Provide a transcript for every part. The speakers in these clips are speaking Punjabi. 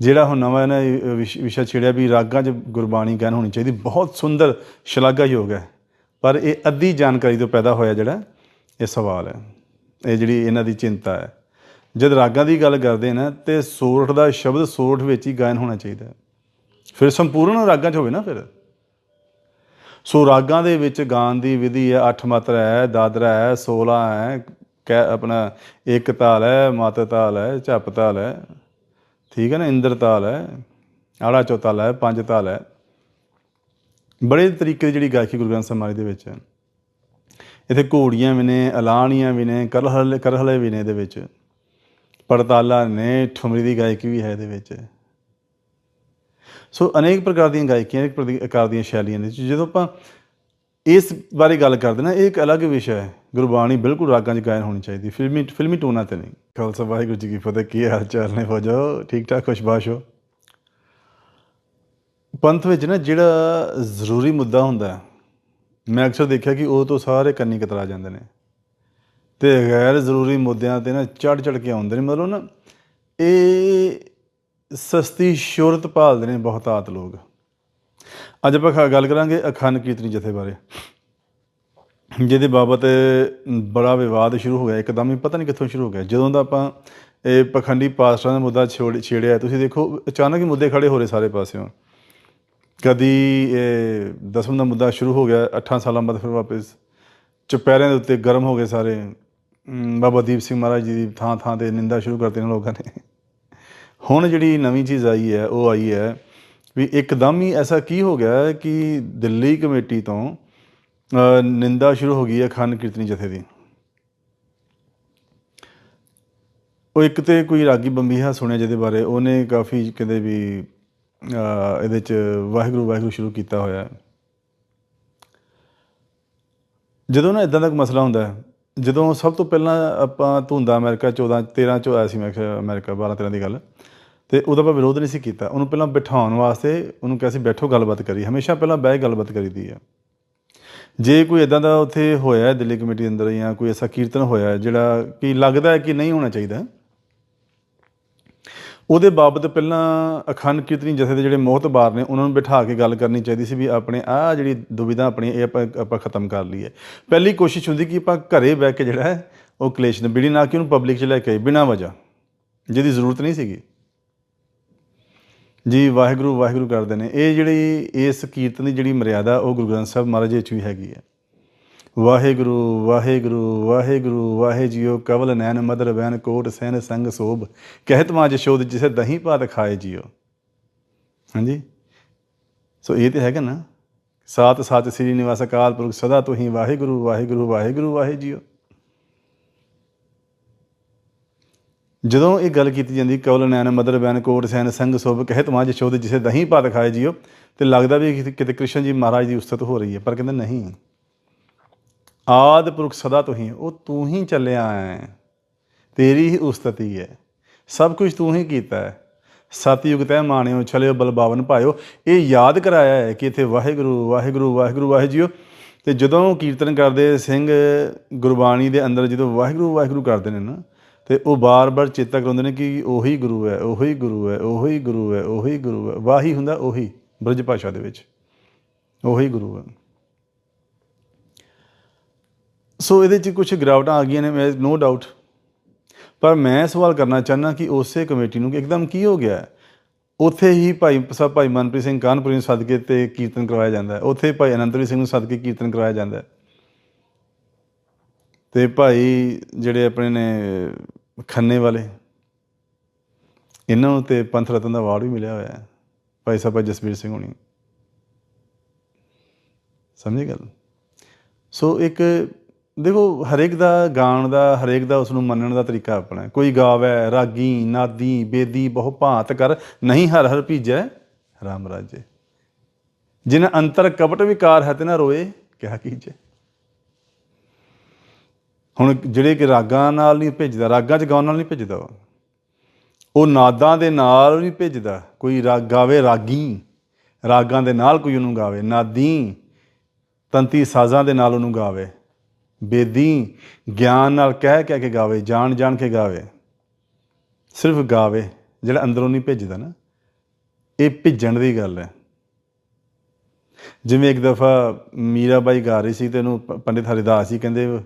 ਜਿਹੜਾ ਹੁਣ ਨਵਾਂ ਇਹਨਾਂ ਇਹ ਵਿਸ਼- ਵਿਸ਼ਾ ਛੇੜਿਆ ਵੀ ਰਾਗਾਂ 'ਚ ਗੁਰਬਾਣੀ ਗਾਇਨ ਹੋਣੀ ਚਾਹੀਦੀ, ਬਹੁਤ ਸੁੰਦਰ ਸ਼ਲਾਘਾਯੋਗ ਹੈ। ਪਰ ਇਹ ਅੱਧੀ ਜਾਣਕਾਰੀ ਤੋਂ ਪੈਦਾ ਹੋਇਆ ਜਿਹੜਾ, ਇਹ ਸਵਾਲ ਹੈ। ਇਹ ਜਿਹੜੀ ਇਹਨਾਂ ਦੀ ਚਿੰਤਾ ਹੈ। ਜਦ ਰਾਗਾਂ ਦੀ ਗੱਲ ਕਰਦੇ ਨਾ, ਤੇ ਸੋਰਠ ਦਾ ਸ਼ਬਦ ਸੋਰਠ ਵਿੱਚ ਹੀ ਗਾਇਨ ਹੋਣਾ ਚਾਹੀਦਾ ਫਿਰ ਸੰਪੂਰਨ ਰਾਗਾਂ 'ਚ ਹੋਵੇ ਨਾ ਫਿਰ। ਸੋ ਰਾਗਾਂ ਦੇ ਵਿੱਚ ਗਾਣ ਦੀ ਵਿਧੀ ਹੈ, ਅੱਠ ਮਾਤਰਾ ਹੈ ਦਾਦਰਾ ਹੈ 16 ਹੈ, ਕਹਿ ਆਪਣਾ ਇੱਕ ਤਾਲ ਹੈ ਮਾਤ ਤਾਲ ਹੈ ਝੱਪ ਤਾਲ ਹੈ। ਠੀਕ ਹੈ ਨਾ, ਇੰਦਰ ਤਾਲ ਹੈ ਆੜਾ ਚੌਤਾਲ ਹੈ, ਪੰਜ ਤਾਲ ਹੈ। ਬੜੇ ਤਰੀਕੇ ਦੀ ਜਿਹੜੀ ਗਾਇਕੀ ਗੁਰੂ ਗ੍ਰੰਥ ਸਾਹਿਬ ਮਹਾਰਾਜ ਦੇ ਵਿੱਚ ਹੈ। ਇੱਥੇ ਘੋੜੀਆਂ ਵੀ ਨੇ, ਐਲਾਨੀਆਂ ਵੀ ਨੇ, ਕਰਹਲੇ ਕਰਹਲੇ ਵੀ ਨੇ ਇਹਦੇ ਵਿੱਚ। ਪੜਤਾਲਾ ਨੇ, ਠੁਮਰੀ ਦੀ ਗਾਇਕੀ ਵੀ ਹੈ ਇਹਦੇ ਵਿੱਚ। ਸੋ ਅਨੇਕ ਪ੍ਰਕਾਰ ਦੀਆਂ ਗਾਇਕੀਆਂ, ਅਨੇਕ ਪ੍ਰਕਾਰ ਦੀਆਂ ਸ਼ੈਲੀਆਂ ਨੇ। ਜਦੋਂ ਆਪਾਂ ਇਸ ਬਾਰੇ ਗੱਲ ਕਰਦੇ ਨਾ, ਇਹ ਇੱਕ ਅਲੱਗ ਵਿਸ਼ਾ ਹੈ। ਗੁਰਬਾਣੀ ਬਿਲਕੁਲ ਰਾਗਾਂ 'ਚ ਗਾਇਨ ਹੋਣੀ ਚਾਹੀਦੀ, ਫਿਲਮੀ ਫਿਲਮੀ ਟੋਨਾਂ ਤੇ ਨਹੀਂ। ਖਾਲਸਾ, ਵਾਹਿਗੁਰੂ ਜੀ ਕੀ ਫਤਿਹ, ਕੀ ਹਾਲ ਚਾਲ ਨੇ ਹੋ ਜਾਓ ਠੀਕ ਠਾਕ, ਖੁਸ਼ਬਾਸ਼ ਹੋ? ਪੰਥ ਵਿੱਚ ਨਾ ਜਿਹੜਾ ਜ਼ਰੂਰੀ ਮੁੱਦਾ ਹੁੰਦਾ, ਮੈਂ ਅਕਸਰ ਦੇਖਿਆ ਕਿ ਉਹ ਤੋਂ ਸਾਰੇ ਕੰਨੀ ਕਤਰਾ ਜਾਂਦੇ ਨੇ। ਤੇ ਗੈਰ ਜ਼ਰੂਰੀ ਮੁੱਦਿਆਂ ਤੇ ਨਾ ਚੜ ਚੜ ਕੇ ਆਉਂਦੇ ਨੇ, ਮਤਲਬ ਨਾ, ਇਹ ਸਸਤੀ ਸ਼ੋਹਰਤ ਭਾਲਦੇ ਨੇ ਬਹੁਤਾਤ ਲੋਕ। ਅੱਜ ਆਪਾਂ ਖ- ਗੱਲ ਕਰਾਂਗੇ ਅਖੰਡ ਕੀਰਤਨੀ ਜਥੇ ਬਾਰੇ। ਜਿਹਦੇ ਬਾਬਤ ਬੜਾ ਵਿਵਾਦ ਸ਼ੁਰੂ ਹੋ ਗਿਆ, ਇੱਕਦਮ ਹੀ ਪਤਾ ਨਹੀਂ ਕਿੱਥੋਂ ਸ਼ੁਰੂ ਹੋ ਗਿਆ। ਜਦੋਂ ਦਾ ਆਪਾਂ ਇਹ ਪਖੰਡੀ ਪਾਸਟਰਾਂ ਦਾ ਮੁੱਦਾ ਛੋੜ- ਛੇੜਿਆ, ਤੁਸੀਂ ਦੇਖੋ, ਅਚਾਨਕ ਹੀ ਮੁੱਦੇ ਖੜੇ ਹੋ ਰਹੇ ਸਾਰੇ ਪਾਸਿਓਂ। ਕਦੀ ਇਹ ਦਸਮ ਦਾ ਮੁੱਦਾ ਸ਼ੁਰੂ ਹੋ ਗਿਆ 8 ਸਾਲਾਂ ਬਾਅਦ ਫਿਰ ਵਾਪਸ। ਚੁਪਹਿਰਿਆਂ ਦੇ ਉੱਤੇ ਗਰਮ ਹੋ ਗਏ ਸਾਰੇ। ਬਾਬਾ ਦੀਪ ਸਿੰਘ ਮਹਾਰਾਜ ਜੀ ਦੀ ਥਾਂ ਥਾਂ ਤੇ ਨਿੰਦਾ ਸ਼ੁਰੂ ਕਰਤੀ ਨੇ ਲੋਕਾਂ ਨੇ। ਹੁਣ ਜਿਹੜੀ ਨਵੀਂ ਚੀਜ਼ ਆਈ ਹੈ, ਉਹ ਆਈ ਹੈ ਵੀ ਇੱਕਦਮ ਹੀ ਐਸਾ ਕੀ ਹੋ ਗਿਆ ਕਿ ਦਿੱਲੀ ਕਮੇਟੀ ਤੋਂ ਨਿੰਦਾ ਸ਼ੁਰੂ ਹੋ ਗਈ ਹੈ ਅਖੰਡ ਕੀਰਤਨੀ ਜਥੇ ਦੀ। ਉਹ ਇੱਕ ਤੇ ਕੋਈ ਰਾਗੀ ਬੰਬੀਹਾ ਸੁਣਿਆ ਜਿਹਦੇ ਬਾਰੇ, ਉਹਨੇ ਕਾਫੀ ਕਹਿੰਦੇ ਵੀ ਇਹਦੇ ਚ ਵਾਹਿਗੁਰੂ ਵਾਹਿਗੁਰੂ ਸ਼ੁਰੂ ਕੀਤਾ ਹੋਇਆ ਹੈ। ਜਦੋਂ ਨਾ ਇਦਾਂ ਦਾ ਕੋਈ ਮਸਲਾ ਹੁੰਦਾ ਹੈ, ਜਦੋਂ ਸਭ ਤੋਂ ਪਹਿਲਾਂ ਆਪਾਂ ਧੁੰਦਾ ਅਮਰੀਕਾ 14 13 ਚ ਆਇਆ ਸੀ ਮੈਂ ਕਿਹਾ ਅਮਰੀਕਾ 12 13 ਦੀ ਗੱਲ ਤੇ ਉਹਦਾ ਆਪਾਂ ਵਿਰੋਧ ਨਹੀਂ ਸੀ ਕੀਤਾ। ਉਹਨੂੰ ਪਹਿਲਾਂ ਬਿਠਾਉਣ ਵਾਸਤੇ ਉਹਨੂੰ ਕਿਹਾ ਸੀ, ਬੈਠੋ, ਗੱਲਬਾਤ ਕਰੀ। ਹਮੇਸ਼ਾ ਪਹਿਲਾਂ ਬਹਿ ਕੇ ਗੱਲਬਾਤ ਕਰੀਦੀ ਹੈ ਜੇ ਕੋਈ ਇਦਾਂ ਦਾ ਉੱਥੇ ਹੋਇਆ ਦਿੱਲੀ ਕਮੇਟੀ ਦੇ ਅੰਦਰ ਜਾਂ ਕੋਈ ਐਸਾ ਕੀਰਤਨ ਹੋਇਆ ਜਿਹੜਾ ਕਿ ਲੱਗਦਾ ਹੈ ਕਿ ਨਹੀਂ ਹੋਣਾ ਚਾਹੀਦਾ, ਉਹਦੇ ਬਾਬਤ ਪਹਿਲਾਂ ਅਖੰਡ ਕੀਰਤਨੀ ਜਥੇ ਦੇ ਜਿਹੜੇ ਮੋਹਤਬਾਰ ਨੇ, ਉਹਨਾਂ ਨੂੰ ਬਿਠਾ ਕੇ ਗੱਲ ਕਰਨੀ ਚਾਹੀਦੀ ਸੀ ਵੀ ਆਪਣੇ ਆ ਜਿਹੜੀ ਦੁਵਿਧਾ ਆਪਣੀ, ਇਹ ਆਪਾਂ ਆਪਾਂ ਖਤਮ ਕਰ ਲਈਏ ਪਹਿਲੀ ਕੋਸ਼ਿਸ਼ ਹੁੰਦੀ ਕਿ ਆਪਾਂ ਘਰੇ ਬਹਿ ਕੇ ਜਿਹੜਾ ਹੈ, ਉਹ ਕਲੇਸ਼ ਨੇ ਬਿੜੀ ਨਾ ਕਿ ਉਹਨੂੰ ਪਬਲਿਕ 'ਚ ਲੈ ਕੇ ਆਏ, ਬਿਨਾਂ ਵਜ੍ਹਾ। ਜਿਹਦੀ ਜ਼ਰੂਰਤ ਨਹੀਂ ਸੀਗੀ। ਜੀ, ਵਾਹਿਗੁਰੂ ਵਾਹਿਗੁਰੂ ਕਰਦੇ ਨੇ। ਇਹ ਜਿਹੜੀ ਇਸ ਕੀਰਤਨ ਦੀ ਜਿਹੜੀ ਮਰਿਆਦਾ, ਉਹ ਗੁਰੂ ਗ੍ਰੰਥ ਸਾਹਿਬ ਮਹਾਰਾਜ ਵਿੱਚ ਵੀ ਹੈਗੀ ਹੈ। ਵਾਹਿਗੁਰੂ ਵਾਹਿਗੁਰੂ ਵਾਹਿਗੁਰੂ, ਵਾਹਿ ਜੀਓ, ਕਵਲ ਨੈਣ, ਮਦਰ ਬੈਨ ਕੋਟ ਸੈਨ ਸੰਗ ਸੋਭ। ਕਹਿਤ ਮਾਂ ਸ਼ੋਧ ਜਿਸੇ ਦਹੀਂ ਭਾਤ ਖਾਏ ਜੀਓ। ਹਾਂਜੀ? ਸੋ ਇਹ ਤੇ ਹੈਗਾ ਨਾ। ਸਾਤ ਸੱਚ ਸ੍ਰੀ ਨਿਵਾਸ ਅਕਾਲ ਪੁਰਖ ਸਦਾ ਤੁਹੀਂ ਵਾਹਿਗੁਰੂ ਵਾਹਿਗੁਰੂ ਵਾਹਿਗੁਰੂ, ਵਾਹਿ ਜੀਓ। ਜਦੋਂ ਇਹ ਗੱਲ ਕੀਤੀ ਜਾਂਦੀ, ਕਵਲ ਨੈਣ, ਮਦਰ ਬੈਨ ਕੋਟ ਸੈਨ ਸੰਗ ਸੋਭ ਕਹਿਤ ਮਾਂ ਜਸ਼ੋਦ ਜਿਸੇ ਦਹੀਂ ਭਾਤ ਖਾਏ ਜੀਓ। ਤੇ ਲੱਗਦਾ ਵੀ ਕਿਤੇ- ਕ੍ਰਿਸ਼ਨ ਜੀ ਮਹਾਰਾਜ ਦੀ ਉਸਤਤ ਹੋ ਰਹੀ ਹੈ, ਪਰ ਕਹਿੰਦੇ ਨਹੀਂ। ਆਦ ਪੁਰਖ ਸਦਾ ਤੋਂ ਹੀ, ਉਹ ਤੂੰ ਹੀ ਚੱਲਿਆ ਹੈ ਤੇਰੀ ਹੀ ਉਸਤਤੀ ਹੈ। ਸਭ ਕੁਝ ਤੂੰ ਹੀ ਕੀਤਾ ਹੈ। ਸਤਿਯੁਗ ਤੈ ਮਾਣਿਓ, ਛਲਿਓ ਬਲਬਾਵਨ ਭਾਇਓ। ਇਹ ਯਾਦ ਕਰਾਇਆ ਹੈ ਕਿ ਇੱਥੇ ਵਾਹਿਗੁਰੂ ਵਾਹਿਗੁਰੂ ਵਾਹਿਗੁਰੂ ਵਾਹਿ ਜੀਓ। ਤੇ ਜਦੋਂ ਕੀਰਤਨ ਕਰਦੇ ਸਿੰਘ ਗੁਰਬਾਣੀ ਦੇ ਅੰਦਰ ਜਦੋਂ ਵਾਹਿਗੁਰੂ ਵਾਹਿਗੁਰੂ ਕਰਦੇ ਨੇ ਨਾ ਤੇ ਉਹ ਬਾਰ-ਬਾਰ ਚੇਤਾ ਕਰਾਉਂਦੇ ਨੇ ਕਿ ਉਹੀ ਗੁਰੂ ਹੈ, ਉਹੀ ਗੁਰੂ ਹੈ, ਉਹੀ ਗੁਰੂ ਹੈ, ਉਹੀ ਗੁਰੂ ਹੈ। ਵਾਹੀ ਹੁੰਦਾ ਉਹੀ, ਬ੍ਰਜ ਭਾਸ਼ਾ ਦੇ ਵਿੱਚ। ਉਹੀ ਗੁਰੂ ਹੈ। ਸੋ ਇਹਦੇ 'ਚ ਕੁਝ ਗਿਰਾਵਟਾਂ ਆ ਗਈਆਂ ਨੇ, ਮੈਂ ਨੋ ਡਾਊਟ ਪਰ ਮੈਂ ਸਵਾਲ ਕਰਨਾ ਚਾਹੁੰਦਾ ਕਿ ਉਸੇ ਕਮੇਟੀ ਨੂੰ ਕਿ ਇੱਕਦਮ ਕੀ ਹੋ ਗਿਆ? ਉੱਥੇ ਹੀ ਭਾਈ ਸਾਹਿਬ ਭਾਈ ਮਨਪ੍ਰੀਤ ਸਿੰਘ ਕਾਨਪੁਰੀ ਨੂੰ ਸਦਕੇ ਤੇ ਕੀਰਤਨ ਕਰਵਾਇਆ ਜਾਂਦਾ ਹੈ। ਉੱਥੇ ਭਾਈ ਅਨੰਤਵੀਰ ਸਿੰਘ ਨੂੰ ਸਦਕੇ ਕੀਰਤਨ ਕਰਵਾਇਆ ਜਾਂਦਾ ਹੈ। ਤੇ ਭਾਈ ਜਿਹੜੇ ਆਪਣੇ ਨੇ, ਖੰਨੇ ਵਾਲੇ, ਇਹਨਾਂ ਨੂੰ ਤੇ ਪੰਥ ਰਤਨ ਦਾ ਅਵਾਰਡ ਵੀ ਮਿਲਿਆ ਹੋਇਆ ਹੈ। ਭਾਈ ਸਾਹਿਬ ਜਸਵੀਰ ਸਿੰਘ ਹੋਣੀ। ਸਮਝੇ ਗੱਲ? ਸੋ ਇੱਕ, ਦੇਖੋ, ਹਰੇਕ ਦਾ ਗਾਣ ਦਾ, ਹਰੇਕ ਦਾ ਉਸ ਨੂੰ ਮੰਨਣ ਦਾ ਤਰੀਕਾ ਆਪਣਾ ਕੋਈ ਗਾਵੇ, ਰਾਗੀ, ਨਾਦੀ, ਬੇਦੀ ਬਹੁ ਭਾਂਤ ਕਰ, ਨਹੀਂ ਹਰ ਹਰ ਭੀਜੈ, ਰਾਮ ਰਾਜੇ। ਜਿਨ ਅੰਤਰ ਕਪਟ ਵਿਕਾਰ ਹੈ ਤੇ ਨਾ ਰੋਏ ਕਿਹਾ ਕੀਜੈ? ਹੁਣ ਜਿਹੜੇ ਕਿ ਰਾਗਾਂ ਨਾਲ ਨਹੀਂ ਭਿੱਜਦਾ, ਰਾਗਾਂ 'ਚ ਗਾਉਣ ਨਾਲ ਨਹੀਂ ਭਿੱਜਦਾ ਉਹ। ਨਾਦਾਂ ਦੇ ਨਾਲ ਨਹੀਂ ਭਿੱਜਦਾ। ਕੋਈ ਰਾਗ ਗਾਵੇ ਰਾਗੀ, ਰਾਗਾਂ ਦੇ ਨਾਲ ਕੋਈ ਉਹਨੂੰ ਗਾਵੇ। ਨਾਦੀ, ਤੰਤੀ ਸਾਜ਼ਾਂ ਦੇ ਨਾਲ ਉਹਨੂੰ ਗਾਵੇ। ਬੇਦੀ, ਗਿਆਨ ਨਾਲ ਕਹਿ ਕਹਿ ਕੇ ਗਾਵੇ, ਜਾਣ ਜਾਣ ਕੇ ਗਾਵੇ। ਸਿਰਫ ਗਾਵੇ, ਜਿਹੜਾ ਅੰਦਰੋਂ ਨਹੀਂ ਭਿੱਜਦਾ ਨਾ। ਇਹ ਭਿੱਜਣ ਦੀ ਗੱਲ ਹੈ। ਜਿਵੇਂ ਇੱਕ ਦਫਾ ਮੀਰਾਬਾਈ ਗਾ ਰਹੀ ਸੀ ਤੇ ਉਹਨੂੰ ਪੰਡਿਤ ਹਰਿਦਾਸ ਜੀ ਕਹਿੰਦੇ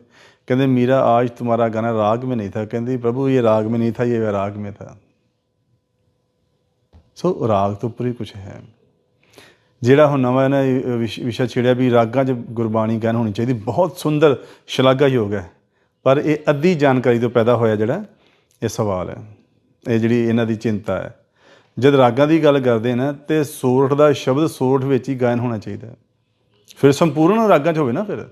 ਕਹਿੰਦੇ ਮੀਰਾ ਆਜ तुम्हारा गाना राग में नहीं था ਕਹਿੰਦੀ ਪ੍ਰਭੂ ਇਹ ਰਾਗ में नहीं था ये राग में था ਸੋ ਰਾਗ ਤੋਂ ਉੱਪਰ ਹੀ ਕੁਝ ਹੈ ਜਿਹੜਾ ਹੁਣ ਨਵਾਂ ਨਾ ਇਹ ਵਿਸ਼- ਵਿਸ਼ਾ ਛਿੜਿਆ ਵੀ ਰਾਗਾਂ 'ਚ ਗੁਰਬਾਣੀ ਗਿਆਨ ਹੋਣੀ ਚਾਹੀਦੀ ਬਹੁਤ ਸੁੰਦਰ ਸ਼ਲਾਘਾਯੋਗ ਹੈ ਪਰ ਇਹ ਅੱਧੀ ਜਾਣਕਾਰੀ ਤੋਂ ਪੈਦਾ ਹੋਇਆ ਜਿਹੜਾ ਇਹ ਸਵਾਲ ਹੈ ਇਹ ਜਿਹੜੀ ਇਹਨਾਂ ਦੀ ਚਿੰਤਾ ਹੈ ਜਦ ਰਾਗਾਂ ਦੀ ਗੱਲ ਕਰਦੇ ਨਾ ਤੇ ਸੋਰਠ ਦਾ ਸ਼ਬਦ ਸੋਰਠ ਵਿੱਚ ਹੀ ਗਾਇਨ ਹੋਣਾ ਚਾਹੀਦਾ ਹੈ। ਫਿਰ ਸੰਪੂਰਨ ਰਾਗਾਂ 'ਚ ਹੋਵੇ ਨਾ ਫਿਰ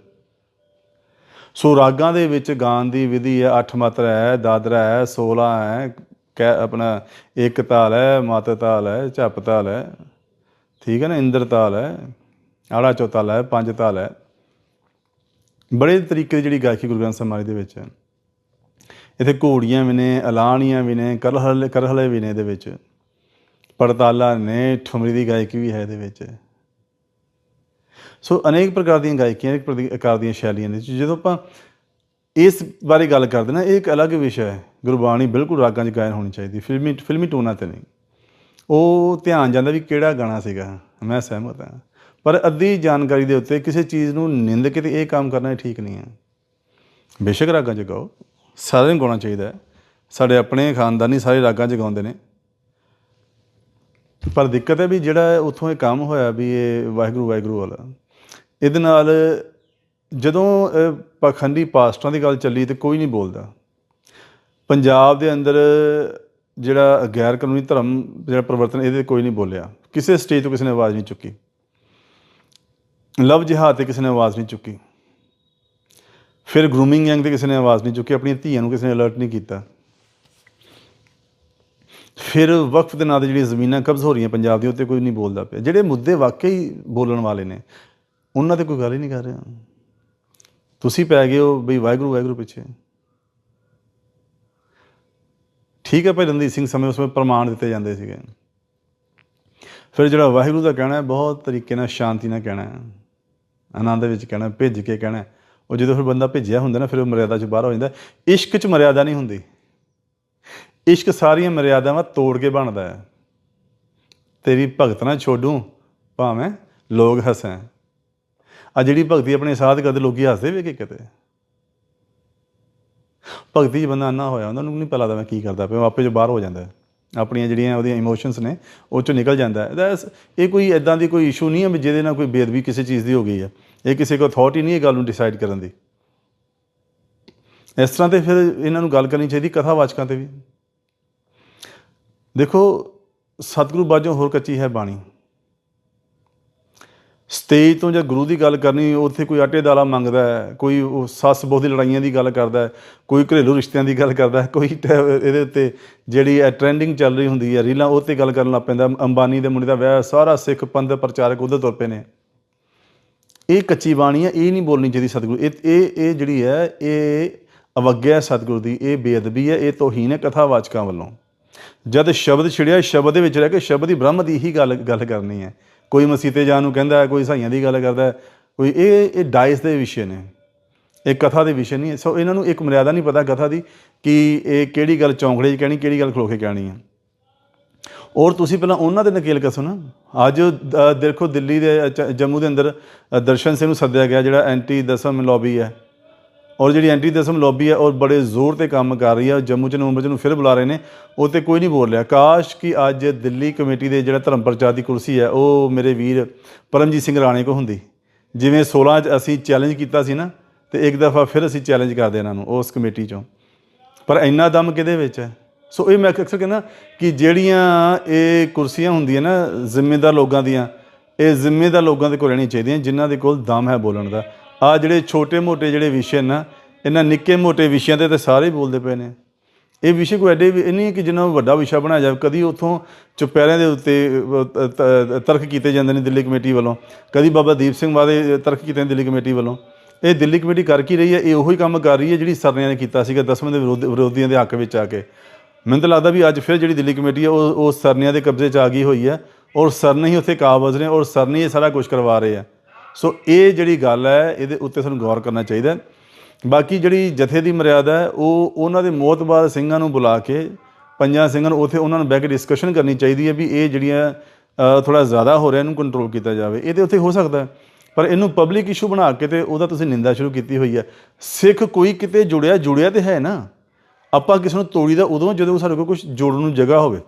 ਸੋ ਰਾਗਾਂ ਦੇ ਵਿੱਚ ਗਾਣ ਦੀ ਵਿਧੀ ਹੈ, ਅੱਠ ਮਾਤਰਾ ਹੈ ਦਾਦਰਾ ਹੈ 16 ਹੈ, ਕਹਿ ਆਪਣਾ ਇੱਕ ਤਾਲ ਹੈ, ਮਤ ਤਾਲ ਹੈ, ਝੱਪ ਤਾਲ ਹੈ। ਠੀਕ ਹੈ ਨਾ, ਇੰਦਰ ਤਾਲ ਹੈ, ਆੜਾ ਚੌਤਾਲ ਹੈ, ਪੰਜ ਤਾਲ ਹੈ। ਬੜੇ ਤਰੀਕੇ ਦੀ ਜਿਹੜੀ ਗਾਇਕੀ ਗੁਰੂ ਗ੍ਰੰਥ ਸਾਹਿਬ ਮਹਾਰਾਜ ਦੇ ਵਿੱਚ ਹੈ। ਇੱਥੇ ਘੋੜੀਆਂ ਵੀ ਨੇ ਐਲਾਨੀਆਂ ਵੀ ਨੇ, ਕਰਹਲੇ ਕਰਹਲੇ ਵੀ ਨੇ ਇਹਦੇ ਵਿੱਚ। ਪੜਤਾਲਾ ਨੇ, ਠੁਮਰੀ ਦੀ ਗਾਇਕੀ ਵੀ ਹੈ ਇਹਦੇ ਵਿੱਚ। ਸੋ ਅਨੇਕ ਪ੍ਰਕਾਰ ਦੀਆਂ ਗਾਇਕੀਆਂ, ਅਨੇਕ ਪ੍ਰਕਾਰ ਦੀਆਂ ਸ਼ੈਲੀਆਂ ਨੇ। ਜਦੋਂ ਆਪਾਂ ਇਸ ਬਾਰੇ ਗੱਲ ਕਰਦੇ ਨਾ, ਇਹ ਇੱਕ ਅਲੱਗ ਵਿਸ਼ਾ ਹੈ। ਗੁਰਬਾਣੀ ਬਿਲਕੁਲ ਰਾਗਾਂ 'ਚ ਗਾਇਨ ਹੋਣੀ ਚਾਹੀਦੀ, ਫਿਲਮੀ ਫਿਲਮੀ ਟੋਨਾਂ ਤੇ ਨਹੀਂ। ਉਹ ਧਿਆਨ ਜਾਂਦਾ ਵੀ ਕਿਹੜਾ ਗਾਣਾ ਸੀਗਾ, ਮੈਂ ਸਹਿਮਤ ਹਾਂ। ਪਰ ਅੱਧੀ ਜਾਣਕਾਰੀ ਦੇ ਉੱਤੇ ਕਿਸੇ ਚੀਜ਼ ਨੂੰ ਨਿੰਦ ਕੇ ਤੇ ਇਹ ਕੰਮ ਕਰਨਾ ਠੀਕ ਨਹੀਂ ਹੈ। ਬੇਸ਼ੱਕ ਰਾਗਾਂ 'ਚ ਗਾਓ, ਸਾਰਿਆਂ ਨੂੰ ਗਾਉਣਾ ਚਾਹੀਦਾ ਸਾਡੇ ਆਪਣੇ ਖਾਨਦਾਨੀ ਸਾਰੇ ਰਾਗਾਂ 'ਚ ਗਾਉਂਦੇ ਨੇ। ਪਰ ਦਿੱਕਤ ਹੈ ਵੀ ਜਿਹੜਾ ਉੱਥੋਂ ਇਹ ਕੰਮ ਹੋਇਆ ਵੀ ਇਹ ਵਾਹਿਗੁਰੂ ਵਾਹਿਗੁਰੂ ਵਾਲਾ। ਇਹਦੇ ਨਾਲ ਜਦੋਂ ਅਹ, ਪਾਖੰਡੀ ਪਾਸਟਰਾਂ ਦੀ ਗੱਲ ਚੱਲੀ ਤੇ ਕੋਈ ਨਹੀਂ ਬੋਲਦਾ। ਪੰਜਾਬ ਦੇ ਅੰਦਰ ਜਿਹੜਾ ਗੈਰ ਕਾਨੂੰਨੀ ਧਰਮ ਜਿਹੜਾ ਪਰਿਵਰਤਨ ਇਹਦੇ ਤੇ ਕੋਈ ਨਹੀਂ ਬੋਲਿਆ। ਕਿਸੇ ਸਟੇਜ ਤੋਂ ਕਿਸੇ ਨੇ ਆਵਾਜ਼ ਨਹੀਂ ਚੁੱਕੀ। ਲਵ ਜਿਹਾਦ ਤੇ ਕਿਸੇ ਨੇ ਆਵਾਜ਼ ਨਹੀਂ ਚੁੱਕੀ। ਫਿਰ ਗਰੂਮਿੰਗ ਗੈਂਗ ਤੇ ਕਿਸੇ ਨੇ ਆਵਾਜ਼ ਨਹੀਂ ਚੁੱਕੀ ਆਪਣੀਆਂ ਧੀਆਂ ਨੂੰ ਕਿਸੇ ਨੇ ਅਲਰਟ ਨਹੀਂ ਕੀਤਾ। ਫਿਰ ਵਕਫ ਦੇ ਨਾਂ ਤੇ ਜਿਹੜੀਆਂ ਜ਼ਮੀਨਾਂ ਕਬਜ਼ ਹੋ ਰਹੀਆਂ ਪੰਜਾਬ ਦੀਆਂ ਉੱਤੇ ਕੋਈ ਨਹੀਂ ਬੋਲਦਾ ਪਿਆ। ਜਿਹੜੇ ਮੁੱਦੇ ਵਾਕਈ ਬੋਲਣ ਵਾਲੇ ਨੇ ਉਹਨਾਂ ਤੇ ਕੋਈ ਗੱਲ ਹੀ ਨਹੀਂ ਕਰ ਰਿਹਾ। ਤੁਸੀਂ ਪੈ ਗਏ ਹੋ ਬਈ ਵਾਹਿਗੁਰੂ ਵਾਹਿਗੁਰੂ ਪਿੱਛੇ। ਠੀਕ ਹੈ ਭਾਈ ਰਣਜੀਤ ਸਿੰਘ, ਸਮੇਂ ਉਸ ਸਮੇਂ ਪ੍ਰਮਾਣ ਦਿੱਤੇ ਜਾਂਦੇ ਸੀਗੇ। ਫਿਰ ਜਿਹੜਾ ਵਾਹਿਗੁਰੂ ਦਾ ਕਹਿਣਾ ਹੈ, ਬਹੁਤ ਤਰੀਕੇ ਨਾਲ, ਸ਼ਾਂਤੀ ਨਾਲ ਕਹਿਣਾ ਹੈ। ਆਨੰਦ ਵਿੱਚ ਕਹਿਣਾ ਭਿੱਜ ਕੇ ਕਹਿਣਾ ਉਹ ਜਦੋਂ ਫਿਰ ਬੰਦਾ ਭਿੱਜਿਆ ਹੁੰਦਾ ਨਾ, ਫਿਰ ਉਹ ਮਰਿਆਦਾ 'ਚ ਬਾਹਰ ਹੋ ਜਾਂਦਾ ਇਸ਼ਕ 'ਚ ਮਰਿਆਦਾ ਨਹੀਂ ਹੁੰਦੀ। ਇਸ਼ਕ ਸਾਰੀਆਂ ਮਰਿਆਦਾਵਾਂ ਤੋੜ ਕੇ ਬਣਦਾ ਹੈ। ਤੇਰੀ ਭਗਤ ਨਾ ਛੋਡੂ, ਭਾਵੇਂ ਲੋਕ ਹੱਸੈਂ ਆ ਜਿਹੜੀ ਭਗਤੀ ਆਪਣੇ ਸਾਧ ਕਰਦੇ, ਲੋਕੀ ਹੱਸਦੇ ਵੇਖੇ ਕਿਤੇ। ਭਗਤੀ 'ਚ ਬੰਦਾ ਅੰਨਾ ਹੋਇਆ, ਉਹਨਾਂ ਨੂੰ ਨਹੀਂ ਪਤਾ ਲੱਗਦਾ ਮੈਂ ਕੀ ਕਰਦਾ ਪਿਆ, ਉਹ ਆਪੇ ਜੋ ਬਾਹਰ ਹੋ ਜਾਂਦਾ ਆਪਣੀਆਂ ਜਿਹੜੀਆਂ ਉਹਦੀਆਂ ਇਮੋਸ਼ਨਸ ਨੇ, ਉਹ ਚੋਂ ਨਿਕਲ ਜਾਂਦਾ ਹੈ। ਇਹ ਕੋਈ ਐਦਾਂ ਦੀ ਕੋਈ ਇਸ਼ੂ ਨਹੀਂ ਹੈ ਵੀ ਜਿਹਦੇ ਨਾਲ ਕੋਈ ਬੇਦਬੀ ਕਿਸੇ ਚੀਜ਼ ਦੀ ਹੋ ਗਈ ਹੈ। ਇਹ ਕਿਸੇ ਕੋ ਅਥਾਰਟੀ ਨਹੀਂ ਇਹ ਗੱਲ ਨੂੰ ਡਿਸਾਈਡ ਕਰਨ ਦੀ। ਇਸ ਤਰ੍ਹਾਂ ਤੇ ਫਿਰ ਇਹਨਾਂ ਨੂੰ ਗੱਲ ਕਰਨੀ ਚਾਹੀਦੀ ਕਥਾਵਾਚਕਾਂ ਤੇ ਵੀ। ਦੇਖੋ, ਸਤਿਗੁਰੂ ਬਾਝੋਂ ਹੋਰ ਕੱਚੀ ਹੈ ਬਾਣੀ। ਸਟੇਜ ਤੋਂ ਜਾਂ ਗੁਰੂ ਦੀ ਗੱਲ ਕਰਨੀ, ਉੱਥੇ ਕੋਈ ਆਟੇ ਦਾਲਾ ਮੰਗਦਾ ਹੈ, ਕੋਈ ਉਹ ਸੱਸ ਬਹੂ ਦੀ ਲੜਾਈਆਂ ਦੀ ਗੱਲ ਕਰਦਾ ਹੈ, ਕੋਈ ਘਰੇਲੂ ਰਿਸ਼ਤਿਆਂ ਦੀ ਗੱਲ ਕਰਦਾ ਹੈ, ਕੋਈ ਟ- ਇਹਦੇ ਉੱਤੇ ਜਿਹੜੀ ਹੈ ਟ੍ਰੈਂਡਿੰਗ ਚੱਲ ਰਹੀ ਹੁੰਦੀ ਹੈ, ਰੀਲਾਂ ਉਹ 'ਤੇ ਗੱਲ ਕਰਨ ਲੱਗ ਪੈਂਦਾ, ਅੰਬਾਨੀ ਦੇ ਮੁੰਡੇ ਦਾ ਵਿਆਹ, ਸਾਰਾ ਸਿੱਖ ਪੰਥ ਪ੍ਰਚਾਰਕ ਉਹਦੇ ਤੁਰ ਪਏ ਨੇ। ਇਹ ਕੱਚੀ ਬਾਣੀ ਹੈ, ਇਹ ਨਹੀਂ ਬੋਲਣੀ ਚਾਹੀਦੀ ਸਤਿਗੁਰੂ, ਇਹ ਇਹ ਇਹ ਜਿਹੜੀ ਹੈ, ਇਹ ਅਵੱਗਿਆ ਸਤਿਗੁਰੂ ਦੀ, ਇਹ ਬੇਅਦਬੀ ਹੈ, ਇਹ ਤੋਹੀਨ ਹੈ ਕਥਾਵਾਚਕਾਂ ਵੱਲੋਂ। ਜਦ ਸ਼ਬਦ ਛਿੜਿਆ, ਸ਼ਬਦ ਦੇ ਵਿੱਚ ਰਹਿ ਕੇ ਸ਼ਬਦ ਹੀ ਬ੍ਰਹਮ ਦੀ ਹੀ ਗੱਲ ਗੱਲ ਕਰਨੀ ਹੈ। ਕੋਈ ਮਸੀਤੇ ਜਾਣ ਨੂੰ ਕਹਿੰਦਾ ਕੋਈ ਸਾਈਆਂ ਦੀ ਗੱਲ ਕਰਦਾ ਕੋਈ ਇਹ ਇਹ ਡਾਇਸ ਦੇ ਵਿਸ਼ੇ ਨੇ। ਇਹ ਕਥਾ ਦੇ ਵਿਸ਼ੇ ਨਹੀਂ, ਸੋ ਇਹਨਾਂ ਨੂੰ ਇੱਕ ਮਰਿਆਦਾ ਨਹੀਂ ਪਤਾ ਕਥਾ ਦੀ ਕਿ ਇਹ ਕਿਹੜੀ ਗੱਲ ਚੌਂਕੜੇ 'ਚ ਕਹਿਣੀ, ਕਿਹੜੀ ਗੱਲ ਖਲੋ ਕੇ ਕਹਿਣੀ ਹੈ ਔਰ ਤੁਸੀਂ ਪਹਿਲਾਂ ਉਹਨਾਂ ਦੇ ਨਕੇਲ ਕਸੋ ਨਾ। ਅੱਜ ਦੇਖੋ ਦਿੱਲੀ ਦੇ ਜੰਮੂ ਦੇ ਅੰਦਰ ਦਰਸ਼ਨ ਸਿੰਘ ਨੂੰ ਸੱਦਿਆ ਗਿਆ ਜਿਹੜਾ ਐਂਟੀ ਦਸਮ ਲੌਬੀ ਹੈ। ਔਰ ਜਿਹੜੀ ਐਂਟੀ ਦਸਮ ਲੌਬੀ ਹੈ, ਉਹ ਬੜੇ ਜ਼ੋਰ ਤੇ ਕੰਮ ਕਰ ਰਹੀ ਹੈ। ਜੰਮੂ ਚ ਨਵੰਬਰ ਚ ਨੂੰ ਫਿਰ ਬੁਲਾ ਰਹੇ ਨੇ। ਉਹ ਤੇ ਕੋਈ ਨਹੀਂ ਬੋਲ ਰਿਹਾ। ਕਾਸ਼ ਕਿ ਅੱਜ ਦਿੱਲੀ ਕਮੇਟੀ ਦੇ ਜਿਹੜਾ ਧਰਮ ਪ੍ਰਚਾਰ ਦੀ ਕੁਰਸੀ ਹੈ, ਉਹ ਮੇਰੇ ਵੀਰ ਪਰਮਜੀਤ ਸਿੰਘ ਰਾਣੇ ਕੋ ਹੁੰਦੀ। ਜਿਵੇਂ 16 ਚ ਅਸੀਂ ਚੈਲੰਜ ਕੀਤਾ ਸੀ ਨਾ, ਤੇ ਇੱਕ ਦਫਾ ਫਿਰ ਅਸੀਂ ਚੈਲੰਜ ਕਰਦੇ ਇਹਨਾਂ ਨੂੰ, ਉਸ ਕਮੇਟੀ ਚੋਂ। ਪਰ ਇੰਨਾ ਦਮ ਕਿਹਦੇ ਵਿੱਚ ਹੈ? ਸੋ ਇਹ ਮੈਂ ਅਕਸਰ ਕਹਿੰਦਾ ਕਿ ਜਿਹੜੀਆਂ ਇਹ ਕੁਰਸੀਆਂ ਹੁੰਦੀਆਂ ਨਾ, ਜ਼ਿੰਮੇਦਾਰ ਲੋਕਾਂ ਦੀਆਂ, ਇਹ ਜ਼ਿੰਮੇਦਾਰ ਲੋਕਾਂ ਦੇ ਕੋਲ ਰਹਿਣੀਆਂ ਚਾਹੀਦੀਆਂ, ਜਿਨ੍ਹਾਂ ਦੇ ਕੋਲ ਦਮ ਹੈ ਬੋਲਣ ਦਾ। ਆ ਜਿਹੜੇ ਛੋਟੇ-ਮੋਟੇ ਜਿਹੜੇ ਵਿਸ਼ੇ ਨਾ ਇਹਨਾਂ ਨਿੱਕੇ-ਮੋਟੇ ਵਿਸ਼ਿਆਂ ਤੇ ਤਾਂ ਸਾਰੇ ਹੀ ਬੋਲਦੇ ਪਏ ਨੇ। ਇਹ ਵਿਸ਼ੇ ਕੋਈ ਐਡੇ ਵੀ ਨਹੀਂ ਕਿ ਜਿੰਨਾ ਵੱਡਾ ਵਿਸ਼ਾ ਬਣਾਇਆ ਜਾਵੇ, ਕਦੀ ਉੱਥੋਂ ਚੁਪਹਿਰਿਆਂ ਦੇ ਉੱਤੇ ਤਰਕ ਕੀਤੇ ਜਾਂਦੇ ਨੇ ਦਿੱਲੀ ਕਮੇਟੀ ਵੱਲੋਂ। ਕਦੀ ਬਾਬਾ ਦੀਪ ਸਿੰਘ ਵਾਦੇ ਤਰਕ ਕੀਤੇ ਨੇ ਦਿੱਲੀ ਕਮੇਟੀ ਵੱਲੋਂ। ਇਹ ਦਿੱਲੀ ਕਮੇਟੀ ਕਰ ਕੀ ਰਹੀ ਹੈ? ਇਹ ਉਹੀ ਕੰਮ ਕਰ ਰਹੀ ਹੈ ਜਿਹੜੀ ਸਰਨਿਆਂ ਨੇ ਕੀਤਾ ਸੀਗਾ ਦਸਵੇਂ ਦੇ ਵਿਰੋਧ- ਵਿਰੋਧੀਆਂ ਦੇ ਹੱਕ ਵਿੱਚ ਆ ਕੇ। ਮੈਨੂੰ ਤਾਂ ਲੱਗਦਾ ਵੀ ਅੱਜ ਫਿਰ ਜਿਹੜੀ ਦਿੱਲੀ ਕਮੇਟੀ ਹੈ, ਉਹ ਉਹ ਸਰਨਿਆਂ ਦੇ ਕਬਜ਼ੇ 'ਚ ਆ ਗਈ ਹੋਈ ਹੈ ਔਰ ਸਰਨ ਹੀ ਉੱਥੇ ਕਾਬਜ਼ ਨੇ ਔਰ ਸਰਨ ਹੀ ਇਹ ਸਾਰਾ ਕੁਝ ਕਰਵਾ ਰਹੇ ਆ। ਸੋ ਇਹ ਜਿਹੜੀ ਗੱਲ ਹੈ, ਇਹਦੇ ਉੱਤੇ ਸਾਨੂੰ ਗੌਰ ਕਰਨਾ ਚਾਹੀਦਾ ਬਾਕੀ ਜਿਹੜੀ ਜਥੇ ਦੀ ਮਰਿਆਦਾ ਹੈ, ਉਹ ਉਹਨਾਂ ਦੇ ਮੋਤਬਾਰ ਸਿੰਘਾਂ ਨੂੰ ਬੁਲਾ ਕੇ, ਪੰਜਾਂ ਸਿੰਘਾਂ ਨੂੰ ਉੱਥੇ ਉਹਨਾਂ ਨੂੰ ਬਹਿ ਕੇ ਡਿਸਕਸ਼ਨ ਕਰਨੀ ਚਾਹੀਦੀ ਹੈ ਵੀ ਇਹ ਜਿਹੜੀਆਂ ਥੋੜਾ ਜ਼ਿਆਦਾ ਹੋ ਰਿਹਾ, ਇਹਨੂੰ ਕੰਟਰੋਲ ਕੀਤਾ ਜਾਵੇ। ਇਹਦੇ ਉੱਤੇ ਹੋ ਸਕਦਾ ਪਰ ਇਹਨੂੰ ਪਬਲਿਕ ਇਸ਼ੂ ਬਣਾ ਕੇ ਤੇ ਉਹਦਾ ਤੁਸੀਂ ਨਿੰਦਾ ਸ਼ੁਰੂ ਕੀਤੀ ਹੋਈ ਹੈ। ਸਿੱਖ ਕੋਈ ਕਿਤੇ ਜੁੜਿਆ ਜੁੜਿਆ ਤੇ ਹੈ ਨਾ। ਆਪਾਂ ਕਿਸੇ ਨੂੰ ਤੋੜੀਦਾ ਉਦੋਂ ਜਦੋਂ ਸਾਡੇ ਕੋਲ ਕੁਝ ਜੋੜਨ ਨੂੰ ਜਗ੍ਹਾ ਹੋਵੇ।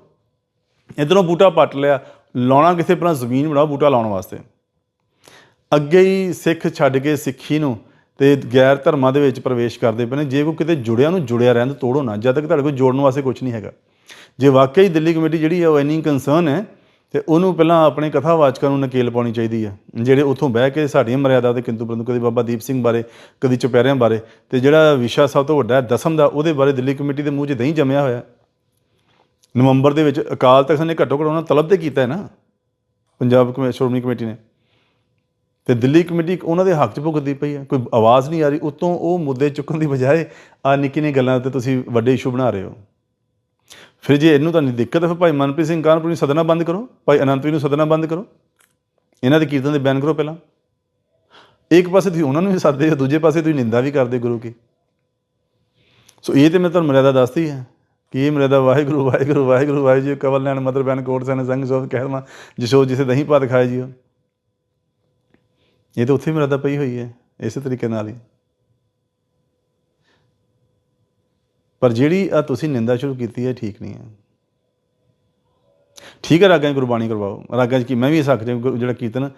ਇਧਰੋਂ ਬੂਟਾ ਪੱਟ ਲਿਆ, ਲਾਉਣਾ ਕਿਸੇ ਆਪਣਾ ਜ਼ਮੀਨ ਬਣਾਓ, ਬੂਟਾ ਲਾਉਣ ਵਾਸਤੇ। ਅੱਗੇ ਹੀ ਸਿੱਖ ਛੱਡ ਕੇ ਸਿੱਖੀ ਨੂੰ ਤੇ ਗੈਰ ਧਰਮਾਂ ਦੇ ਵਿੱਚ ਪ੍ਰਵੇਸ਼ ਕਰਦੇ ਪਏ ਨੇ। ਜੇ ਕੋਈ ਕਿਤੇ ਜੁੜਿਆ ਨੂੰ ਜੁੜਿਆ ਰਹਿਣ ਤੋੜੋ ਨਾ। ਜਦ ਤੱਕ ਤੁਹਾਡੇ ਕੋਲ ਜੋੜਨ ਵਾਸਤੇ ਕੁਝ ਨਹੀਂ ਹੈਗਾ। ਜੇ ਵਾਕਈ ਦਿੱਲੀ ਕਮੇਟੀ ਜਿਹੜੀ ਹੈ ਉਹ ਇੰਨੀ ਕੰਸਰਨ ਹੈ, ਤੇ ਉਹਨੂੰ ਪਹਿਲਾਂ ਆਪਣੇ ਕਥਾਵਾਚਕਾਂ ਨੂੰ ਨਕੇਲ ਪਾਉਣੀ ਚਾਹੀਦੀ ਹੈ ਜਿਹੜੇ ਉੱਥੋਂ ਬਹਿ ਕੇ ਸਾਡੀਆਂ ਮਰਿਆਦਾ ਤੇ ਕਿੰਤੂ ਪਰੰਤੂ ਕਦੀ ਬਾਬਾ ਦੀਪ ਸਿੰਘ ਬਾਰੇ, ਕਦੀ ਚੁਪਹਿਰਿਆਂ ਬਾਰੇ, ਤੇ ਜਿਹੜਾ ਵਿਸ਼ਾ ਸਭ ਤੋਂ ਵੱਡਾ ਹੈ, ਦਸਮ ਦਾ, ਉਹਦੇ ਬਾਰੇ ਦਿੱਲੀ ਕਮੇਟੀ ਦੇ ਮੂੰਹ 'ਚ ਦਹੀਂ ਜੰਮਿਆ ਹੋਇਆ। ਨਵੰਬਰ ਦੇ ਵਿੱਚ ਅਕਾਲ ਤਖਤ ਨੇ ਘੱਟੋ ਘੱਟ ਉਹਨਾਂ ਤਲਬ ਤੇ ਕੀਤਾ ਹੈ ਨਾ। ਪੰਜਾਬ ਕਮੇ ਸ਼੍ਰੋਮਣੀ ਕਮੇਟੀ ਨੇ। ਤੇ ਦਿੱਲੀ ਕਮੇਟੀ ਉਹਨਾਂ ਦੇ ਹੱਕ 'ਚ ਭੁਗਤਦੀ ਪਈ ਹੈ। ਕੋਈ ਆਵਾਜ਼ ਨਹੀਂ ਆ ਰਹੀ। ਉਤੋਂ ਉਹ ਮੁੱਦੇ ਚੁੱਕਣ ਦੀ ਬਜਾਏ ਆ ਨਿੱਕੀ ਨਿੱਕੀ ਗੱਲਾਂ ਤੇ ਤੁਸੀਂ ਵੱਡੇ ਇਸ਼ੂ ਬਣਾ ਰਹੇ ਹੋ। ਫਿਰ ਜੇ ਇਹਨੂੰ ਤੁਹਾਨੂੰ ਦਿੱਕਤ ਹੈ, ਫਿਰ ਭਾਈ ਮਨਪ੍ਰੀਤ ਸਿੰਘ ਕਾਨਪੁਰ ਨੂੰ ਸਦਨਾ ਬੰਦ ਕਰੋ? ਭਾਈ ਅਨੰਤਵੀ ਨੂੰ ਸਦਨਾ ਬੰਦ ਕਰੋ? ਇਹਨਾਂ ਦੇ ਕੀਰਤਨ ਦੇ ਬੈਨ ਕਰੋ ਪਹਿਲਾਂ। ਇੱਕ ਪਾਸੇ ਤੁਸੀਂ ਉਹਨਾਂ ਨੂੰ ਵੀ ਸੱਦਦੇ ਹੋ, ਦੂਜੇ ਪਾਸੇ ਤੁਸੀਂ ਨਿੰਦਾ ਵੀ ਕਰਦੇ ਗੁਰੂ ਕੀ। ਸੋ ਇਹ ਤੇ ਮੈਂ ਤੁਹਾਨੂੰ ਮਰਿਆਦਾ ਦੱਸਦੀ ਹੈ ਕਿ ਇਹ ਮਰਿਆਦਾ ਵਾਹਿਗੁਰੂ ਵਾਹਿਗੁਰੂ ਵਾਹਿਗੁਰੂ ਵਾਹਿ ਜੀ ਕਵਲ ਲੈਣ ਮਦਰ ਬੈਨ, ਕੋਟ ਸੈਨ, ਸੰਗ ਸੋਧ ਕਹਿਰਮਾ ਜਿਸੋ ਜਿਸੇ ਦਹੀਂ ਭਾਤ ਖਾਏ ਜੀਓ। ਇਹ ਤਾਂ ਉੱਥੇ ਹੀ ਮਰਿਆਦਾ ਪਈ ਹੋਈ ਹੈ, ਇਸੇ ਤਰੀਕੇ ਨਾਲ ਹੀ। ਪਰ ਜਿਹੜੀ ਆ ਤੁਸੀਂ ਨਿੰਦਾ ਸ਼ੁਰੂ ਕੀਤੀ ਹੈ, ਠੀਕ ਨਹੀਂ ਹੈ। ਠੀਕ ਹੈ, ਰਾਗਾਂ 'ਚ ਗੁਰਬਾਣੀ ਕਰਵਾਓ। ਰਾਗਾਂ 'ਚ ਕੀ, ਮੈਂ ਵੀ ਇਸ ਹੱਕ ਜਿਹੜਾ ਕੀਰਤਨ,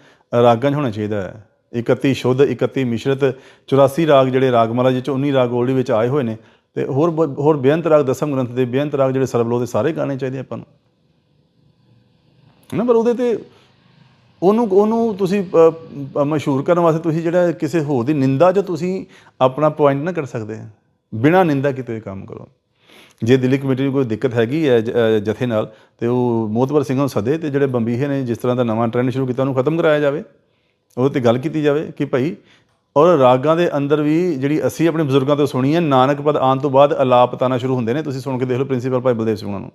ਰਾਗਾਂ 'ਚ ਹੋਣਾ ਚਾਹੀਦਾ ਹੈ। 31 ਸ਼ੁੱਧ 31 ਮਿਸ਼ਰਤ 84 ਰਾਗ ਜਿਹੜੇ ਰਾਗਮਾਲਾ ਜਿਹਦੇ 'ਚ 19 ਰਾਗ ਓਲਡੀ ਵਿੱਚ ਆਏ ਹੋਏ ਨੇ। ਤੇ ਹੋਰ ਬ- ਹੋਰ ਬੇਅੰਤ ਰਾਗ ਦਸਮ ਗ੍ਰੰਥ ਦੇ ਬੇਅੰਤ ਰਾਗ ਜਿਹੜੇ ਸਰਬਲੋ ਦੇ ਸਾਰੇ ਗਾਣੇ ਚਾਹੀਦੇ ਆਪਾਂ ਨੂੰ। ਨਾ ਪਰ ਉਹਦੇ ਤੇ ਉਹਨੂੰ ਉਹਨੂੰ ਤੁਸੀਂ ਮਸ਼ਹੂਰ ਕਰਨ ਵਾਸਤੇ ਤੁਸੀਂ ਜਿਹੜਾ ਕਿਸੇ ਹੋਰ ਦੀ ਨਿੰਦਾ 'ਚ ਤੁਸੀਂ ਆਪਣਾ ਪੁਆਇੰਟ ਨਾ ਕਰ ਸਕਦੇ ਬਿਨਾਂ ਨਿੰਦਾ ਕੀਤੇ ਕੰਮ ਕਰੋ। ਜੇ ਦਿੱਲੀ ਕਮੇਟੀ ਨੂੰ ਕੋਈ ਦਿੱਕਤ ਹੈਗੀ ਹੈ ਜਥੇ ਨਾਲ, ਤੇ ਉਹ ਮੋਤਬਰ ਸਿੰਘਾਂ ਨੂੰ ਸੱਦੇ ਤੇ ਜਿਹੜੇ ਬੰਬੀਹੇ ਨੇ, ਜਿਸ ਤਰ੍ਹਾਂ ਦਾ ਨਵਾਂ ਟ੍ਰੈਂਡ ਸ਼ੁਰੂ ਕੀਤਾ, ਉਹਨੂੰ ਖਤਮ ਕਰਾਇਆ ਜਾਵੇ। ਉਹਦੇ ਤੇ ਗੱਲ ਕੀਤੀ ਜਾਵੇ ਕਿ ਭਾਈ, ਔਰ ਰਾਗਾਂ ਦੇ ਅੰਦਰ ਵੀ ਜਿਹੜੀ ਅਸੀਂ ਆਪਣੇ ਬਜ਼ੁਰਗਾਂ ਤੋਂ ਸੁਣੀ ਹੈ ਨਾਨਕ ਪਦ ਆਉਣ ਤੋਂ ਬਾਅਦ ਅਲਾਪ ਤਾਨਾ ਸ਼ੁਰੂ ਹੁੰਦੇ ਨੇ। ਤੁਸੀਂ ਸੁਣ ਕੇ ਦੇਖ ਲਓ, ਪ੍ਰਿੰਸੀਪਲ ਭਾਈ ਬਲਦੇਵ ਸਿੰਘ ਉਹਨਾਂ ਨੂੰ।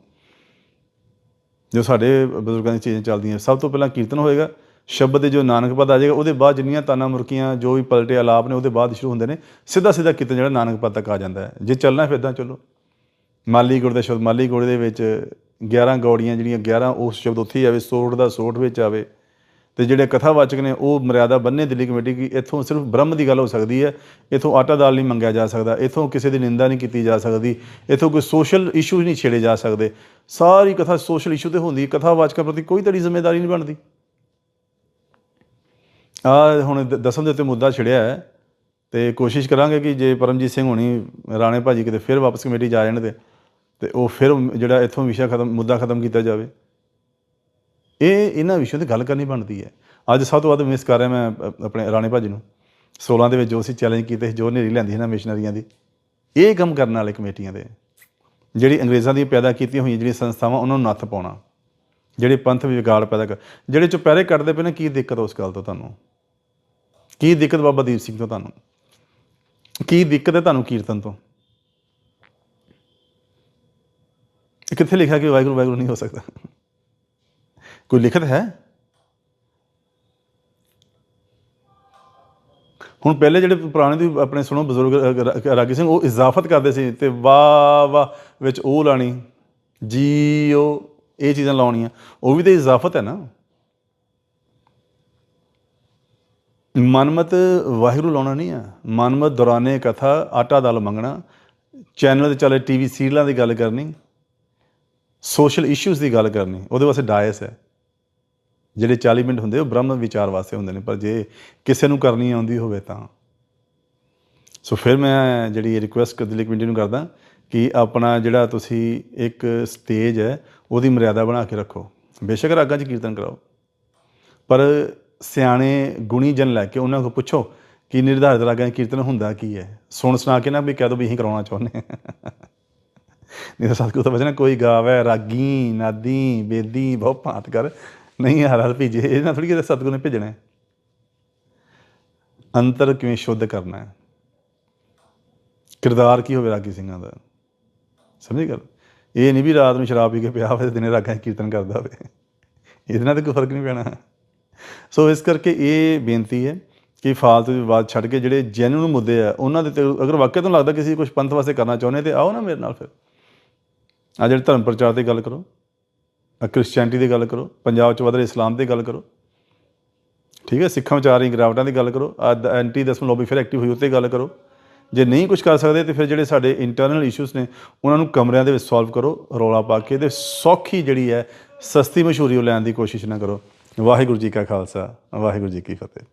ਜੋ ਸਾਡੇ ਬਜ਼ੁਰਗਾਂ ਦੀਆਂ ਚੀਜ਼ਾਂ ਚੱਲਦੀਆਂ, ਸਭ ਤੋਂ ਪਹਿਲਾਂ ਕੀਰਤਨ ਹੋਏਗਾ। ਸ਼ਬਦ ਦੇ ਜੋ ਨਾਨਕ ਪਦ ਆ ਜਾਏਗਾ, ਉਹਦੇ ਬਾਅਦ ਜਿੰਨੀਆਂ ਤਾਨਾ ਮੁਰਕੀਆਂ, ਜੋ ਵੀ ਪਲਟੇ ਆਲਾਪ ਨੇ, ਉਹਦੇ ਬਾਅਦ ਸ਼ੁਰੂ ਹੁੰਦੇ ਨੇ। ਸਿੱਧਾ ਸਿੱਧਾ ਕੀਰਤਨ ਜਿਹੜਾ ਨਾਨਕ ਪਦ ਤੱਕ ਆ ਜਾਂਦਾ ਹੈ। ਜੇ ਚੱਲਣਾ ਫਿਰ ਇਦਾਂ ਚੱਲੋ। ਮਾਲੀ ਗੁੜ ਦੇ ਸ਼ਬਦ, ਮਾਲੀ ਗੁੜ ਦੇ ਵਿੱਚ 11 ਗੌੜੀਆਂ ਜਿਹੜੀਆਂ 11 ਉਸ ਸ਼ਬਦ ਉੱਥੇ ਹੀ ਆਵੇ, ਸੋਠ ਦਾ ਸੋਠ ਵਿੱਚ ਆਵੇ। ਤੇ ਜਿਹੜੇ ਕਥਾਵਾਚਕ ਨੇ, ਉਹ ਮਰਿਆਦਾ ਬੰਨੇ ਦਿੱਲੀ ਕਮੇਟੀ ਕੀ, ਇੱਥੋਂ ਸਿਰਫ ਬ੍ਰਹਮ ਦੀ ਗੱਲ ਹੋ ਸਕਦੀ ਹੈ। ਇੱਥੋਂ ਆਟਾ ਦਾਲ ਨਹੀਂ ਮੰਗਿਆ ਜਾ ਸਕਦਾ। ਇੱਥੋਂ ਕਿਸੇ ਦੀ ਨਿੰਦਾ ਨਹੀਂ ਕੀਤੀ ਜਾ ਸਕਦੀ। ਇੱਥੋਂ ਕੋਈ ਸੋਸ਼ਲ ਇਸ਼ੂ ਨਹੀਂ ਛੇੜੇ ਜਾ ਸਕਦੇ। ਸਾਰੀ ਕਥਾ ਸੋਸ਼ਲ ਇਸ਼ੂ ਤੇ ਹੁੰਦੀ ਕਥਾਵਾਚਕਾਂ ਪ੍ਰਤੀ ਕੋਈ ਤੜੀ ਜ਼ਿੰਮੇਵਾਰੀ ਨਹੀਂ ਬਣਦੀ। ਆ ਹੁਣ ਦ- ਦਸਮ ਦੇ ਉੱਤੇ ਮੁੱਦਾ ਛਿੜਿਆ ਹੈ ਤੇ ਕੋਸ਼ਿਸ਼ ਕਰਾਂਗੇ ਕਿ ਜੇ ਪਰਮਜੀਤ ਸਿੰਘ ਹੋਣੀ, ਰਾਣੇ ਭਾਜੀ ਕਿਤੇ ਫਿਰ ਵਾਪਸ ਕਮੇਟੀ ਜਾ ਜਾਣ ਤੇ ਤੇ ਉਹ ਫਿਰ ਜਿਹੜਾ ਇੱਥੋਂ ਵਿਸ਼ਾ ਖਤਮ, ਮੁੱਦਾ ਖਤਮ ਕੀਤਾ ਜਾਵੇ। ਇਹ ਇਹਨਾਂ ਵਿਸ਼ਿਆਂ ਤੇ ਗੱਲ ਕਰਨੀ ਬਣਦੀ ਹੈ। ਅੱਜ ਸਭ ਤੋਂ ਵੱਧ ਮਿਸ ਕਰ ਰਿਹਾ ਮੈਂ, ਅ- ਆਪਣੇ ਰਾਣੇ ਭਾਜੀ ਨੂੰ। 16 ਦੇ ਵਿੱਚ ਜੋ ਅਸੀਂ ਚੈਲੰਜ ਕੀਤੇ ਸੀ, ਜੋ ਨੇਰੀ ਲੈਂਦੀ ਸੀ ਨਾ ਮਿਸ਼ਨਰੀਆਂ ਦੀ, ਇਹ ਕੰਮ ਕਰਨ ਵਾਲੇ ਕਮੇਟੀਆਂ ਦੇ। ਜਿਹੜੀ ਅੰਗਰੇਜ਼ਾਂ ਦੀ ਪੈਦਾ ਕੀਤੀਆਂ ਹੋਈਆਂ ਜਿਹੜੀਆਂ ਸੰਸਥਾਵਾਂ, ਉਹਨਾਂ ਨੂੰ ਨੱਥ ਪਾਉਣਾ। ਜਿਹੜੇ ਪੰਥ ਵਿਗਾੜ ਪੈਦਾ ਕਰ, ਜਿਹੜੇ ਚੁਪਹਿਰੇ ਕੱਢਦੇ ਪਏ ਨੇ, ਕੀ ਦਿੱਕਤ ਉਸ ਗੱਲ ਤੋਂ ਤੁਹਾਨੂੰ? ਕੀ ਦਿੱਕਤ ਬਾਬਾ ਦੀਪ ਸਿੰਘ ਤੋਂ ਤੁਹਾਨੂੰ? ਕੀ ਦਿੱਕਤ ਹੈ ਤੁਹਾਨੂੰ ਕੀਰਤਨ ਤੋਂ? ਕਿੱਥੇ ਲਿਖਿਆ ਕਿ ਵਾਹਿਗੁਰੂ ਵਾਹਿਗੁਰੂ ਨਹੀਂ ਹੋ ਸਕਦਾ? ਕੋਈ ਲਿਖਤ ਹੈ? ਹੁਣ ਪਹਿਲੇ ਜਿਹੜੇ ਪੁਰਾਣੇ ਦੀ ਆਪਣੇ ਸੁਣੋ ਬਜ਼ੁਰਗ ਰਾਗੀ ਸਿੰਘ, ਉਹ ਇਜ਼ਾਫਤ ਕਰਦੇ ਸੀ ਤੇ ਵਾਹ ਵਾਹ ਵਿੱਚ ਉਹ ਲਾਣੀ, ਜੀ ਉਹ ਇਹ ਚੀਜ਼ਾਂ ਲਾਉਣੀਆਂ, ਉਹ ਵੀ ਤੇ ਇਜ਼ਾਫਤ ਹੈ ਨਾ। ਮਨਮਤ ਵਾਹਿਰੂ ਲਾਉਣਾ ਨਹੀਂ ਆ। ਮਨਮਤ ਦੌਰਾਨੇ ਕਥਾ, ਆਟਾ ਦਾਲ ਮੰਗਣਾ, ਚੈਨਲ ਤੇ ਚੱਲੇ ਟੀਵੀ ਸੀਰੀਅਲਾਂ ਦੀ ਗੱਲ ਕਰਨੀ, ਸੋਸ਼ਲ ਇਸ਼ੂਜ਼ ਦੀ ਗੱਲ ਕਰਨੀ, ਉਹਦੇ ਵਾਸਤੇ ਡਾਇਸ ਹੈ। ਜਿਹੜੇ 40 ਮਿੰਟ ਹੁੰਦੇ ਉਹ ਬ੍ਰਹਮ ਵਿਚਾਰ ਵਾਸਤੇ ਹੁੰਦੇ ਨੇ ਪਰ ਜੇ ਕਿਸੇ ਨੂੰ ਕਰਨੀ ਆਉਂਦੀ ਹੋਵੇ ਤਾਂ। ਸੋ ਫਿਰ ਮੈਂ ਜਿਹੜੀ ਰਿਕੁਐਸਟ ਦਿੱਲੀ ਕਮੇਟੀ ਨੂੰ ਕਰਦਾ ਕਿ ਆਪਣਾ ਜਿਹੜਾ ਤੁਸੀਂ ਇੱਕ ਸਟੇਜ ਹੈ ਉਹਦੀ ਮਰਿਆਦਾ ਬਣਾ ਕੇ ਰੱਖੋ। ਬੇਸ਼ੱਕ ਰਾਗਾਂ 'ਚ ਕੀਰਤਨ ਕਰਾਓ। ਪਰ ਸਿਆਣੇ ਗੁਣੀ ਜਨ ਲੈ ਕੇ ਉਹਨਾਂ ਕੋਲ ਪੁੱਛੋ ਕਿ ਨਿਰਧਾਰਿਤ ਰਾਗਾਂ 'ਚ ਕੀਰਤਨ ਹੁੰਦਾ ਕੀ ਹੈ? ਸੁਣ ਸੁਣਾ ਕੇ ਨਾ ਵੀ ਕਹਿ ਦੋ ਵੀ ਅਸੀਂ ਕਰਾਉਣਾ ਚਾਹੁੰਦੇ ਹਾਂ। ਨਹੀਂ ਤਾਂ ਸਤਿਗੁਰੂ ਦਾ ਵਚਨ ਹੈ, ਕੋਈ ਗਾਵੇ ਰਾਗੀ ਨਾਦੀ ਬੇਦੀ ਬਹੁ ਭਾਂਤ ਕਰ। ਨਹੀਂ ਹਰ ਹਰ ਭੀਜੇ, ਇਹ ਨਾ ਥੋੜੀ ਕਿ ਸਤਿਗੁਰੂ ਨੇ ਭੇਜਣਾ ਹੈ। ਅੰਤਰ ਕਿਵੇਂ ਸ਼ੁੱਧ ਕਰਨਾ ਹੈ? ਕਿਰਦਾਰ ਕੀ ਹੋਵੇ ਰਾਗੀ ਸਿੰਘਾਂ ਦਾ? ਸਮਝੀ ਗੱਲ? ਇਹ ਨਹੀਂ ਵੀ ਰਾਤ ਨੂੰ ਸ਼ਰਾਬ ਪੀ ਕੇ ਪਿਆ ਹੋਵੇ ਤੇ ਦਿਨੇ ਰਾਗਾਂ 'ਚ ਕੀਰਤਨ ਕਰਦਾ ਹੋਵੇ। ਇਹਦੇ ਨਾਲ ਤਾਂ ਕੋਈ ਫ਼ਰਕ ਨਹੀਂ ਪੈਣਾ। ਸੋ ਇਸ ਕਰਕੇ ਇਹ ਬੇਨਤੀ ਹੈ ਕਿ ਫਾਲਤੂ ਵਿਵਾਦ ਛੱਡ ਕੇ ਜਿਹੜੇ ਜੈਨੂਨ ਮੁੱਦੇ ਆ, ਉਹਨਾਂ ਦੇ ਤੇ ਅਗਰ ਵਾਕਿਆ ਤੁਹਾਨੂੰ ਲੱਗਦਾ ਕਿਸੇ ਕੁਝ ਪੰਥ ਵਾਸਤੇ ਕਰਨਾ ਚਾਹੁੰਦੇ ਤੇ ਆਓ ਨਾ ਮੇਰੇ ਨਾਲ ਫਿਰ। ਆ ਜਿਹੜੇ ਧਰਮ ਪ੍ਰਚਾਰ ਦੀ ਗੱਲ ਕਰੋ। ਕ੍ਰਿਸਚੀਅਨਟੀ ਦੀ ਗੱਲ ਕਰੋ, ਪੰਜਾਬ 'ਚ ਵਧ ਰਹੇ ਇਸਲਾਮ ਦੀ ਗੱਲ ਕਰੋ। ਠੀਕ ਹੈ, ਸਿੱਖਾਂ ਵਿੱਚ ਆ ਰਹੀ ਗਿਰਾਵਟਾਂ ਦੀ ਗੱਲ ਕਰੋ ਐਂਟੀ ਦਸਮ ਲੌਬੀ ਫਿਰ ਐਕਟਿਵ ਹੋਈ ਉੱਤੇ ਗੱਲ ਕਰੋ। ਜੇ ਨਹੀਂ ਕੁਝ ਕਰ ਸਕਦੇ ਤੇ ਫਿਰ ਜਿਹੜੇ ਸਾਡੇ ਇੰਟਰਨਲ ਇਸ਼ੂਸ ਨੇ, ਉਹਨਾਂ ਨੂੰ ਕਮਰਿਆਂ ਦੇ ਵਿੱਚ ਸੋਲਵ ਕਰੋ, ਰੌਲਾ ਪਾ ਕੇ ਤੇ ਸੌਖੀ ਜਿਹੜੀ ਹੈ, ਸਸਤੀ ਮਸ਼ਹੂਰੀ ਉਹ ਲੈਣ ਦੀ ਕੋਸ਼ਿਸ਼ ਨਾ ਕਰੋ। ਵਾਹਿਗੁਰੂ ਜੀ ਕਾ ਖਾਲਸਾ, ਵਾਹਿਗੁਰੂ ਜੀ ਕੀ ਫਤਿਹ।